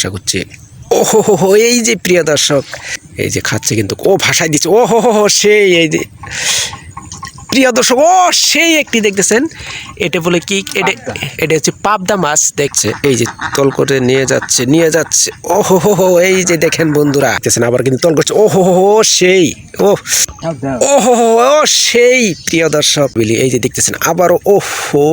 আশা করছি। ও হো হো এই যে প্রিয় দর্শক, এই যে খাচ্ছে কিন্তু, ও ভাষায় দিচ্ছে ও হো হো সেই, এই যে। প্রিয় দর্শক, ও সেই একটি দেখতেছেন, এটা বলে কি, এটা এটা হচ্ছে পাবদা মাছ, দেখছে, এই যে তল করে নিয়ে যাচ্ছে নিয়ে যাচ্ছে ও হো হো হো এই যে দেখেন বন্ধুরা, দেখতেছেন, আবার কিন্তু তল করছে ও হো হো হো সেই, ও ও হো হো ও সেই, প্রিয় দর্শক বিলি এই যে দেখতেছেন, আবারও ও হো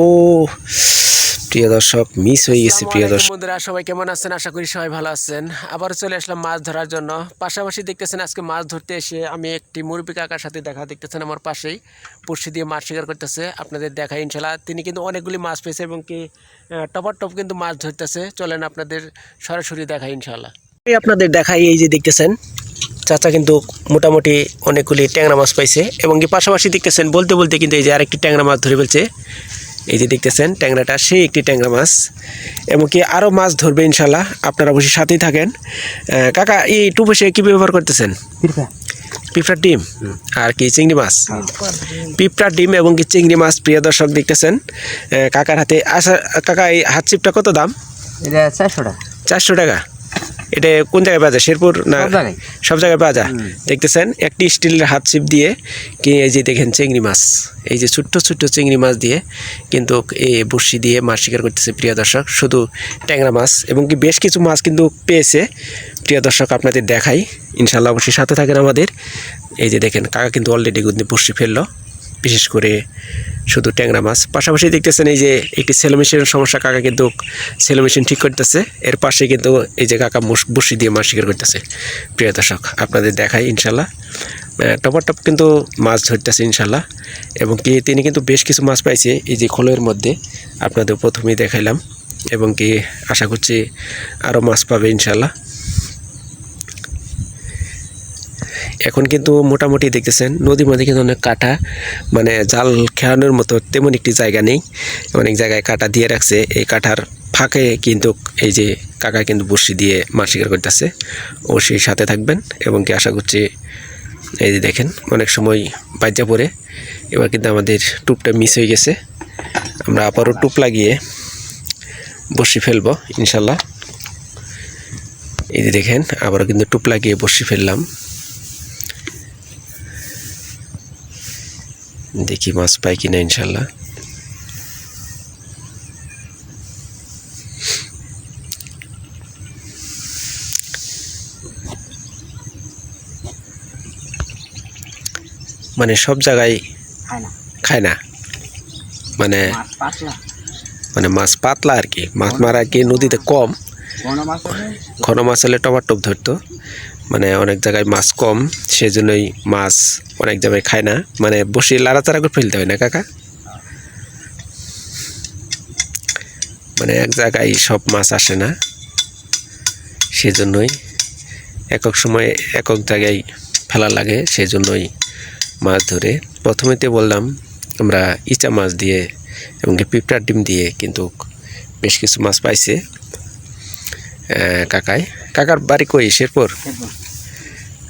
প্রিয় দর্শক মিস হয়ে গেছে প্রিয় দর্শক। বন্ধুরা সবাই কেমন আছেন? আশা করি সবাই ভালো আছেন। আবার চলে আসলাম মাছ ধরার জন্য। পাশাপাশি দেখতেছেন আজকে মাছ ধরতে এসে আমি একটি মুরব্বী কাকার সাথে দেখা দেখতেছেন আমার পাশেই। পড়শি দিয়ে মাছ শিকার করতেছে। আপনাদের দেখা ইনশাল্লাহ তিনি কিন্তু অনেকগুলি মাছ পেয়েছে এবং কি টপার টপ কিন্তু মাছ ধরতেছে। চলেন আপনাদের সরাসরি দেখা ইনশাল্লাহ এই আপনাদের দেখাই এই যে দেখতেছেন চাচা কিন্তু মোটামুটি অনেকগুলি ট্যাংরা মাছ পাইছে। এবং কি পাশাপাশি দেখতেছেন বলতে বলতে কিন্তু এই যে আরেকটি ট্যাংরা মাছ ধরে ফেলছে। এই যে দেখতেছেন ট্যাংরাটা সেই একটি ট্যাংরা মাছ। এবং কি আরও মাছ ধরবে ইনশাল্লাহ আপনারা অবশ্যই সাথেই থাকেন। কাকা এই টুপসে কী ব্যবহার করতেছেন? পিঁপড়ার ডিম? আর কি চিংড়ি মাছ? পিঁপড়ার ডিম এবং কি চিংড়ি মাছ প্রিয় দর্শক দেখতেছেন কাকার হাতে আসা কাকা এই হাত চিপটা কত দাম? এটা চারশো টাকা। চারশো টাকা। এটা কোন জায়গায় পাওয়া যায়? শেরপুর না সব জায়গায়। পাওয়া যায়? দেখতেছেন একটি স্টিলের হাত চিপ দিয়ে কি এই যে দেখেন চিংড়ি মাছ এই যে ছোট্ট ছোট্ট চিংড়ি মাছ দিয়ে কিন্তু এই বড়শি দিয়ে মাছ শিকার করতেছে প্রিয় দর্শক শুধু ট্যাংরা মাছ এবং কি বেশ কিছু মাছ কিন্তু পেয়েছে। প্রিয় দর্শক আপনাদের দেখাই ইনশাল্লাহ অবশ্যই সাথে থাকেন আমাদের। এই যে দেখেন কাকা কিন্তু অলরেডি কিন্তু বড়শি ফেলল বিশেষ করে শুধু ট্যাংরা মাছ। পাশাপাশি দেখতেছেন এই যে একটি সেলো মেশিনের সমস্যা, কাকা কিন্তু সেলো মেশিন ঠিক করতেছে। এর পাশে কিন্তু এই যে কাকা বড়শি দিয়ে মাছ শিকার করতেছে। প্রিয় দর্শক, আপনাদের দেখাই ইনশাল্লাহ। টপার টপ কিন্তু মাছ ধরতেছে ইনশাল্লাহ। এবং কি তিনি কিন্তু বেশ কিছু মাছ পাইছে এই যে খোলের মধ্যে। আপনাদের প্রথমেই দেখাইলাম। এবং কি আশা করছি আরও মাছ পাবে ইনশাল্লাহ। এখন কিন্তু মোটামুটি দেখতেছেন, নদীর মধ্যে কিন্তু অনেক কাটা মানে জাল খেলানোর মতো তেমন একটি জায়গা নেই, অনেক জায়গায় কাটা দিয়ে রাখছে। এই কাটার ফাঁকে কিন্তু এই যে কাকা কিন্তু বড়শি দিয়ে মাছ শিকার করতেছে। অবশ্যই সাথে থাকবেন এবং কি আশা করছি, এই যে দেখেন, অনেক সময় বাজ্যা পড়ে। এবার কিন্তু আমাদের টুপটা মিস হয়ে গেছে। আমরা আবারও টুপ লাগিয়ে বড়শি ফেলব, ইনশাল্লাহ। এই যে দেখেন, আবারও কিন্তু টুপ লাগিয়ে বড়শি ফেললাম। দেখি মাছ পাই কিনা ইনশাল্লাহ। মানে সব জায়গায় খায় না। মানে মানে মাছ পাতলা আর কি। মাছ মারা কি নদীতে কম? ঘন মাছ হলে টমার টপ ধরতো। মানে অনেক জায়গায় মাছ কম, সেজন্যই মাছ অনেক জায়গায় খায় না। মানে বসে লাড়াচাড়া করে ফেলতে হয় না, কাকা? মানে এক জায়গায় সব মাছ আসে না, সেজন্যই একক সময় একক জায়গায় ফেলা লাগে, সেজন্যই মাছ ধরে। প্রথমেতে বললাম, আমরা ইচা মাছ দিয়ে এবং পিঁপড়ার ডিম দিয়ে কিন্তু বেশ কিছু মাছ পাইছে কাকায়। কাকার বাড়ি কই? শেরপুর?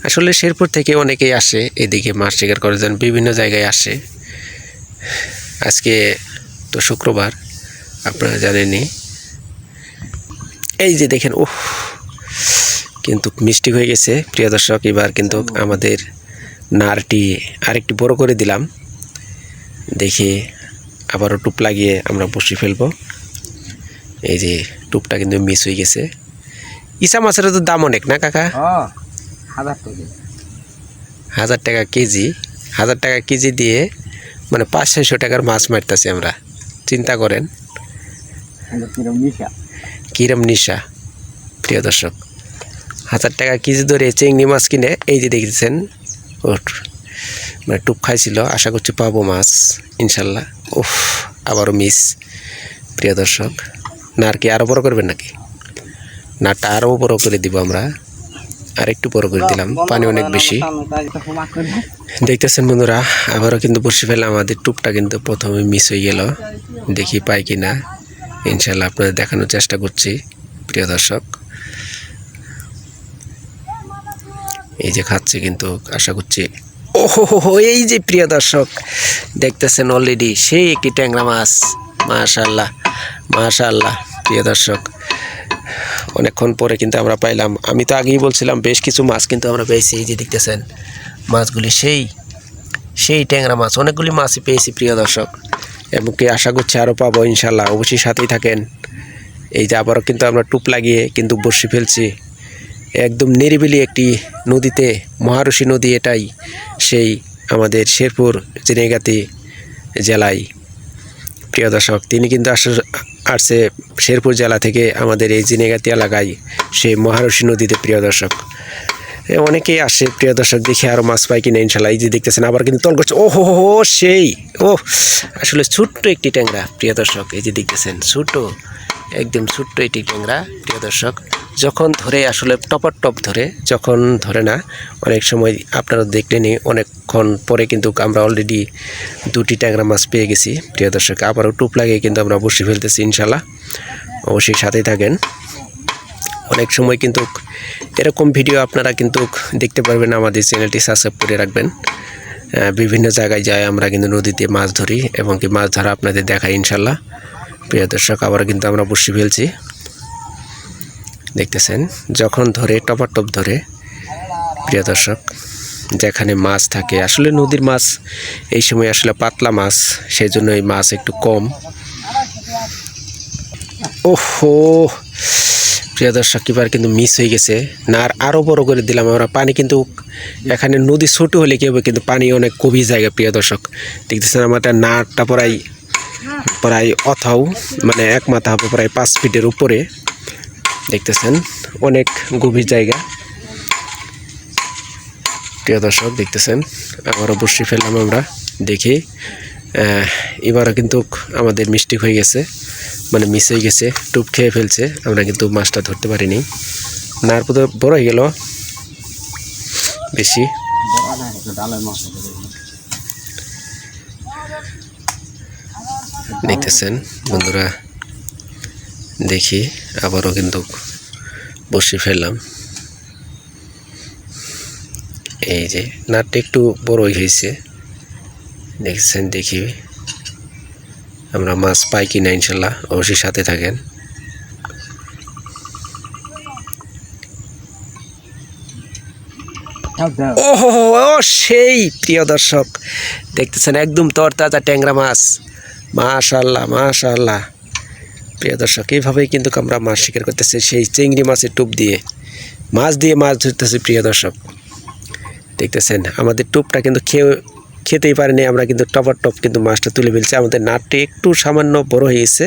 আসলে শেরপুর থেকে অনেকেই আসে এদিকে মাছ শিকার করার জন্য বিভিন্ন জায়গায় আসে। আজকে তো শুক্রবার আপনারা জানেনই। এই যে দেখেন উহ কিন্তু মিষ্টি হয়ে গেছে। প্রিয় দর্শক এবার কিন্তু আমাদের নারটি আরেকটি বড় করে দিলাম। দেখে আবারও টুপ লাগিয়ে আমরা বসে ফেলব। এই যে টুপটা কিন্তু মিস হয়ে গেছে। ইসা মাছের তো দাম অনেক না কাকা? হাজার টাকা। কেজি হাজার টাকা কেজি দিয়ে মানে পাঁচ ছয়শো টাকার মাছ মারতেছি আমরা। চিন্তা করেন। কিরম কিরম নিশা প্রিয় দর্শক। হাজার টাকা কেজি ধরে চিংড়ি মাছ কিনে এই যে দেখতেছেন ওর মানে টুপ খাইছিল আশা করছি পাবো মাছ ইনশাল্লাহ। উফ আবারও মিস প্রিয় দর্শক। না আর কি আরও বড় করবেন নাকি? নাটা আরও বড় করে দিব আমরা। আর একটু বড় করে দিলাম পানি অনেক বেশি। দেখতেছেন বন্ধুরা আবারও কিন্তু বসে ফেললাম আমাদের টুপটা কিন্তু প্রথমে মিস হয়ে গেল। দেখি পাই কি না। ইনশাল্লাহ আপনাদের দেখানোর চেষ্টা করছি প্রিয় দর্শক। এই যে খাচ্ছে কিন্তু আশা করছি। ও হো হো হো, এই যে প্রিয় দর্শক দেখতেছেন অলরেডি সেই একটি ট্যাংরা মাছ। মাশাল্লাহ মাশাল্লাহ প্রিয় দর্শক। অনেকক্ষণ পরে কিন্তু আমরা পাইলাম। আমি তো আগেই বলছিলাম, বেশ কিছু মাছ কিন্তু আমরা পেয়েছি, এই যে দেখতেছেন, মাছগুলি সেই সেই ট্যাংরা মাছ, অনেকগুলি মাছই পেয়েছি, প্রিয় দর্শক। এবং কি আশা করছি আরও পাবো, ইনশাল্লাহ। অবশ্যই সাথেই থাকেন। এই যে আবারও কিন্তু আমরা টুপ লাগিয়ে কিন্তু বসি ফেলছি। একদম নিরিবিলি একটি নদীতে, মহারশী নদী এটাই, সেই আমাদের শেরপুর, জিনেগাতি জেলায়। প্রিয় দর্শক তিনি কিন্তু আস আসছে শেরপুর জেলা থেকে আমাদের এই জিনেগাতি এলাকায় সেই মহারশী নদীতে প্রিয় দর্শক। অনেকেই আসে প্রিয় দর্শক দেখে আরও মাছ পাই কিনা ইনশাল্লাহ এই যে দেখতেছেন আবার কিন্তু তল করছে ও হো হো, সেই ও আসলে ছোট্ট একটি ট্যাংরা প্রিয় দর্শক এই যে দেখতেছেন ছোট্ট একদম ছোট্ট একটি ট্যাংরা, প্রিয় দর্শক। যখন ধরে আসলে টপার টপ ধরে, যখন ধরে না, অনেক সময় আপনারা দেখলেনই, অনেকক্ষণ পরে কিন্তু আমরা অলরেডি দুটি ট্যাংরা মাছ পেয়ে গেছি, প্রিয় দর্শক। আবারও টুপ লাগিয়ে কিন্তু আমরা বসে ফেলতেছি ইনশাল্লাহ অবশ্যই সাথেই থাকেন। অনেক সময় কিন্তু এরকম ভিডিও আপনারা কিন্তু দেখতে পারবেন, আমাদের চ্যানেলটি সাবস্ক্রাইব করে রাখবেন। বিভিন্ন জায়গায় যায় আমরা কিন্তু নদীতে মাছ ধরি, এবং কি মাছ ধরা আপনাদের দেখাই ইনশাল্লাহ প্রিয় দর্শক আবার কিন্তু আমরা বসে ফেলছি। দেখতেছেন, যখন ধরে টপার টপ ধরে, প্রিয় দর্শক, যেখানে মাছ থাকে, আসলে নদীর মাছ, এই সময় আসলে পাতলা মাছ সেই জন্য এই মাছ একটু কম। ওহো! প্রিয় দর্শক, এবার কিন্তু মিস হয়ে গেছে। না, আর আরও বড় করে দিলাম আমরা, পানি কিন্তু এখানে নদী ছোট হলে কি হবে, কিন্তু পানি অনেক কবি জায়গা, প্রিয় দর্শক। দেখতেছেন, আমাদের নাটটা প্রায় প্রায় অথাও মানে এক মাথা হবে প্রায় পাঁচ ফিটের উপরে। দেখতেছেন, অনেক গভীর জায়গা। প্রিয় দর্শক, দেখতেছেন, আবারও বসে ফেললাম আমরা, দেখি এবারও কিন্তু আমাদের মিস্টেক হয়ে গেছে মানে মিস হয়ে গেছে, টুপ খেয়ে ফেলছে, আমরা কিন্তু মাছটা ধরতে পারিনি। নার পথে বড় হয়ে গেল। বেশি। দেখতেছেন। বন্ধুরা, দেখি, আবারও কিন্তু বসে ফেললাম। এই যে, নাটটা একটু বড়ই হয়েছে। দেখছেন দেখি। আমরা মাছ পাই কিনা, ইনশাল্লাহ। অবশ্যই সাথে থাকেন। ও সেই প্রিয় দর্শক। দেখতেছেন, একদম তরতাজা ট্যাংরা মাছ। মাশাল্লাহ মাশাল্লাহ প্রিয় দর্শক, এইভাবেই কিন্তু আমরা মাছ শিকার করতেছি, সেই চিংড়ি মাছের টুপ দিয়ে। মাছ দিয়ে মাছ ধরতেছি, প্রিয় দর্শক। দেখতেছেন, আমাদের টুপটা কিন্তু খেয়ে, খেতেই পারিনি, আমরা কিন্তু টপার টপ কিন্তু মাছটা তুলে ফেলছি। আমাদের নাটটি একটু সামান্য বড় গেছে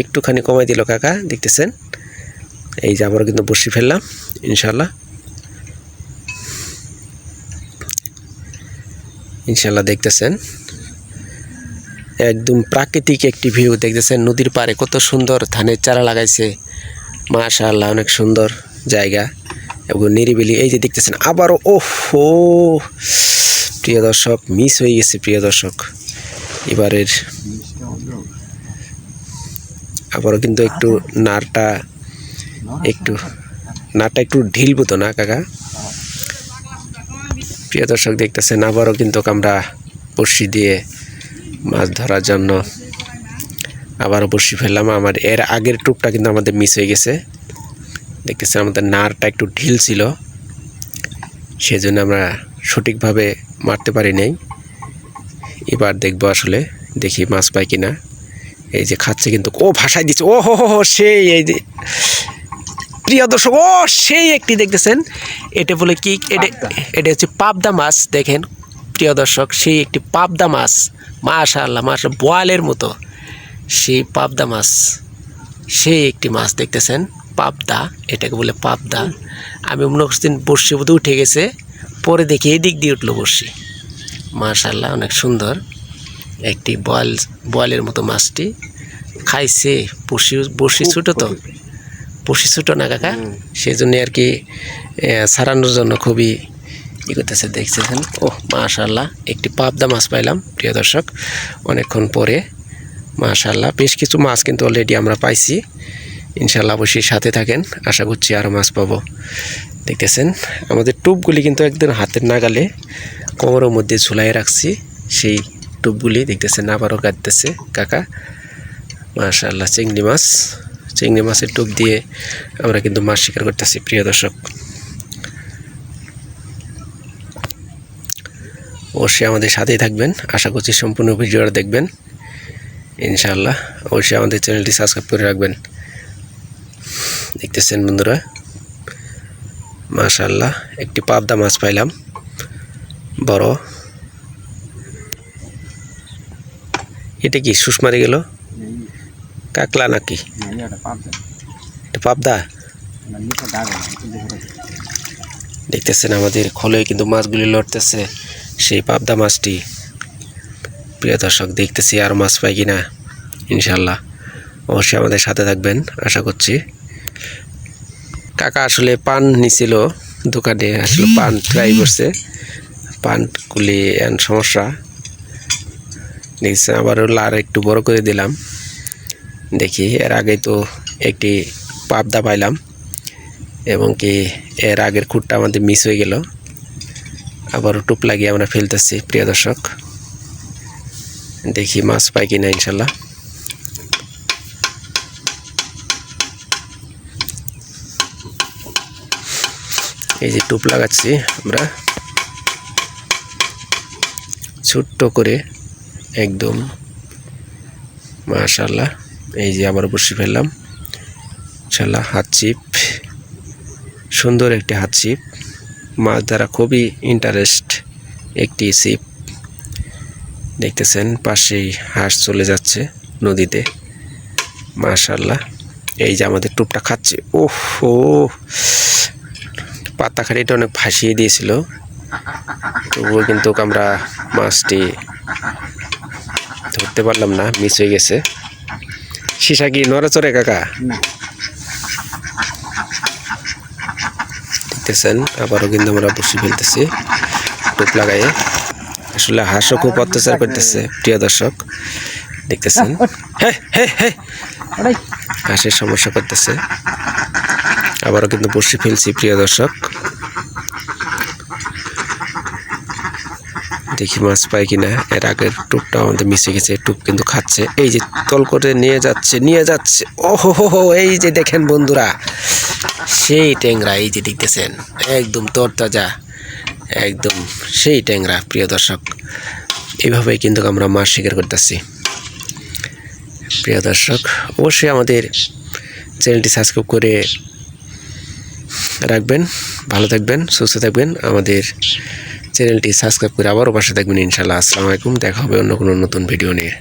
একটুখানি কমাই দিল কাকা, দেখতেছেন। এই যে আবারও কিন্তু বসি ফেললাম ইনশাল্লাহ ইনশাল্লাহ দেখতেছেন একদম প্রাকৃতিক একটি ভিউ দেখতেছেন নদীর পাড়ে। কত সুন্দর ধানের চারা লাগাইছে। মাশাআল্লাহ, অনেক সুন্দর জায়গা এবং নিরিবিলি। এই যে দেখতেছেন, আবারও ওহো! প্রিয় দর্শক মিস হয়ে গেছে প্রিয় দর্শক। এবারের আবারও কিন্তু একটু নারটা একটু নারটা একটু ঢিল মতো না, কাকা? প্রিয় দর্শক, দেখতেছেন, আবারও কিন্তু আমরা বড়শি দিয়ে মাছ ধরার জন্য। আবারও বড়শি ফেললাম। আমার এর আগের টুপটা কিন্তু আমাদের মিস হয়ে গেছে। দেখতেছেন আমাদের নারটা একটু ঢিল ছিল। সেজন্য আমরা সঠিকভাবে মারতে পারি নাই। এবার দেখব আসলে দেখি মাছ পাই কিনা। এই যে খাচ্ছে কিন্তু ও ভাষায় দিচ্ছে। ও হো হো হো সেই এই যে। প্রিয় দর্শক ও সেই একটি দেখতেছেন। এটা বলে কি এটা এটা হচ্ছে পাবদা মাছ দেখেন। প্রিয় দর্শক সেই একটি পাবদা মাছ মাশাআল্লাহ মাশা বোয়ালের মতো। সেই পাবদা মাছ সেই একটি মাছ দেখতেছেন পাবদা এটাকে বলে পাবদা। আমি করছি বর্ষি বোধ উঠে গেছে পরে দেখি এদিক দিক দিয়ে উঠল বর্ষি মাশাআল্লাহ অনেক সুন্দর একটি বয়াল বয়ালের মতো মাছটি। খাইছে বসি বসি ছোটো তো। বসি ছোটো না কাকা? সেই জন্য আর কি সারানোর জন্য খুবই ই করতেছে দেখতেছেন? ও মাশাল্লাহ একটি পাবদা মাছ পাইলাম, প্রিয় দর্শক। অনেকক্ষণ পরে মাশাল্লাহ বেশ কিছু মাছ কিন্তু অলরেডি আমরা পাইছি। ইনশাল্লাহ অবশ্যই সাথে থাকেন, আশা করছি আরও মাছ পাবো। দেখতেছেন, আমাদের টুপগুলি কিন্তু একদম হাতের নাগালে, কোমরের মধ্যে ঝুলাই রাখছি। সেই টুপগুলি দেখতেছেন, আবারও কাটতেছে, কাকা। মাশাল্লাহ চিংড়ি মাছ। চিংড়ি মাছের টোপ দিয়ে আমরা কিন্তু মাছ শিকার করতেছি, প্রিয় দর্শক। অবশ্যই আমাদের সাথেই থাকবেন। আশা করছি সম্পূর্ণ ভিডিওটা দেখবেন। ইনশাআল্লাহ অবশ্যই আমাদের চ্যানেলটি সাবস্ক্রাইব করে রাখবেন। দেখতেছেন বন্ধুরা, মাশাআল্লাহ একটি পাবদা মাছ পাইলাম। বড়। এটা কি সুষ মারি গেল? কাকলা নাকি? পাবদা? দেখতেছেন আমাদের খোলে কিন্তু মাছগুলি লড়তেছে। সেই পাবদা মাছটি। প্রিয় দর্শক, দেখতেছি আর মাছ পাই কিনা? ইনশাল্লাহ অবশ্যই আমাদের সাথে থাকবেন, আশা করছি। কাকা আসলে পান নিছিল দোকানে, আসলে পান ট্রাই করছে। পান কুলি এন সমস্যা। দেখছেন, আবার লার একটু বড় করে দিলাম। দেখি, এর আগে তো একটি পাবদা পাইলাম। এবং কি এর আগের খুঁটটা আমাদের মিস হয়ে গেল। আবারও টুপ লাগিয়ে আমরা ফেলতেছি, প্রিয় দর্শক। দেখি মাছ পাই কিনা, ইনশাল্লাহ। এই যে টুপ লাগাচ্ছি আমরা। ছোট্ট করে একদম, মাশাল্লাহ। এই যে আবার বসে ফেললাম। ইনশাল্লাহ হাত চিপ সুন্দর একটি হাত ছিপ মাছ ধরা খুবই ইন্টারেস্ট একটি ছিপ দেখতেছেন, পাশেই হাঁস চলে যাচ্ছে নদীতে। মাশাল্লাহ এই যে আমাদের টুপটা খাচ্ছে, ওহ! ও পাতা খাড়িটা অনেক ভাসিয়ে দিয়েছিল। তবুও কিন্তু আমরা মাছটি ধরতে পারলাম না, মিস হয়ে গেছে। সিসা কি নড়াচড়ে, কাকা? দেখতেছেন আবারও কিন্তু আমরা বসে ফেলতেছি টুপ লাগাই আসলে হাঁসও খুব অত্যাচার করতেছে প্রিয় দর্শক দেখতেছেন। হাঁসের সমস্যা করতেছে। আবারও কিন্তু বসে ফেলছি প্রিয় দর্শক। দেখি মাছ পাই কিনা এর আগের টুপটা আমাদের মিশে গেছে টুপ কিন্তু খাচ্ছে। এই যে তল করে নিয়ে যাচ্ছে নিয়ে যাচ্ছে। ও হো হো, এই যে দেখেন বন্ধুরা সেই ট্যাংরা এই যে দেখতেছেন, একদম তরতাজা, একদম সেই ট্যাংরা, প্রিয় দর্শক। এইভাবেই কিন্তু আমরা মাছ শিকার করতেছি। প্রিয় দর্শক, অবশ্যই আমাদের চ্যানেলটি সাবস্ক্রাইব করে রাখবেন, ভালো থাকবেন, সুস্থ থাকবেন। আমাদের চ্যানেলটি সাবস্ক্রাইব করে আবারও পাশে থাকবেন ইনশাল্লাহ আসসালামু আলাইকুম, দেখা হবে অন্য কোনো নতুন ভিডিও নিয়ে।